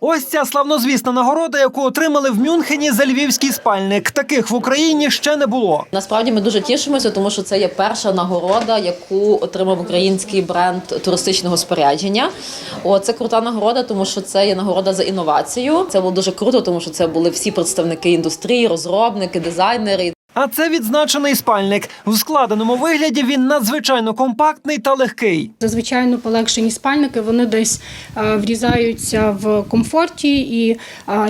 Ось ця славнозвісна нагорода, яку отримали в Мюнхені за львівський спальник. Таких в Україні ще не було. Насправді ми дуже тішимося, тому що це є перша нагорода, яку отримав український бренд туристичного спорядження. О, це крута нагорода, тому що це є нагорода за інновацію. Це було дуже круто, тому що це були всі представники індустрії, розробники, дизайнери. А це відзначений спальник. В складеному вигляді він надзвичайно компактний та легкий. Зазвичай полегшені спальники вони десь врізаються в комфорті і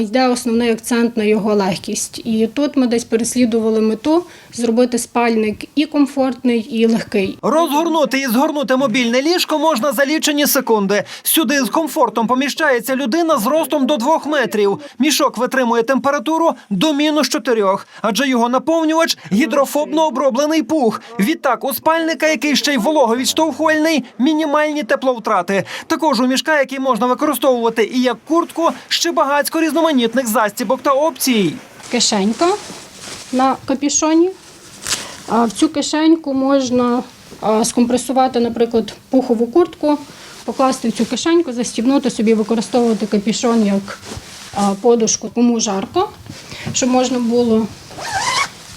йде основний акцент на його легкість. І тут ми десь переслідували мету зробити спальник і комфортний, і легкий. Розгорнути і згорнути мобільне ліжко можна за лічені секунди. Сюди з комфортом поміщається людина з ростом до двох метрів. Мішок витримує температуру до мінус чотирьох, адже його наповнювач гідрофобно оброблений пух. Відтак у спальника, який ще й вологовідштовхувальний, мінімальні тепловтрати. Також у мішка, який можна використовувати і як куртку, ще багатько різноманітних застібок та опцій. Кишенька на капішоні. В цю кишеньку можна скомпресувати, наприклад, пухову куртку, покласти в цю кишеньку, застібнути собі, використовувати капішон як подушку, кому жарко, щоб можна було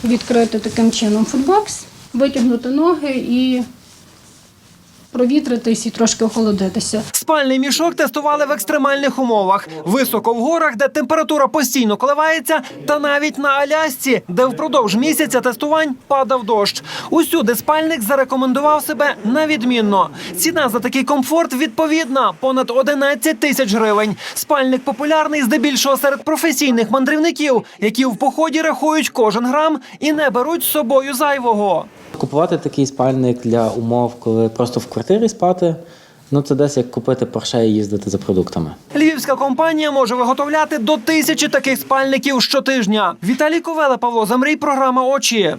відкрити таким чином футбокс, витягнути ноги і провітритись і трошки охолодитися. Спальний мішок тестували в екстремальних умовах: високо в горах, де температура постійно коливається, та навіть на Алясці, де впродовж місяця тестувань падав дощ. Усюди спальник зарекомендував себе на відмінно. Ціна за такий комфорт відповідна понад 11 тисяч гривень. Спальник популярний здебільшого серед професійних мандрівників, які в поході рахують кожен грам і не беруть з собою зайвого. Купувати такий спальник для умов, коли просто в квартирі спати, ну це десь як купити порше і їздити за продуктами. Львівська компанія може виготовляти до тисячі таких спальників щотижня. Віталій Ковеле, Павло Замрій, програма Очі.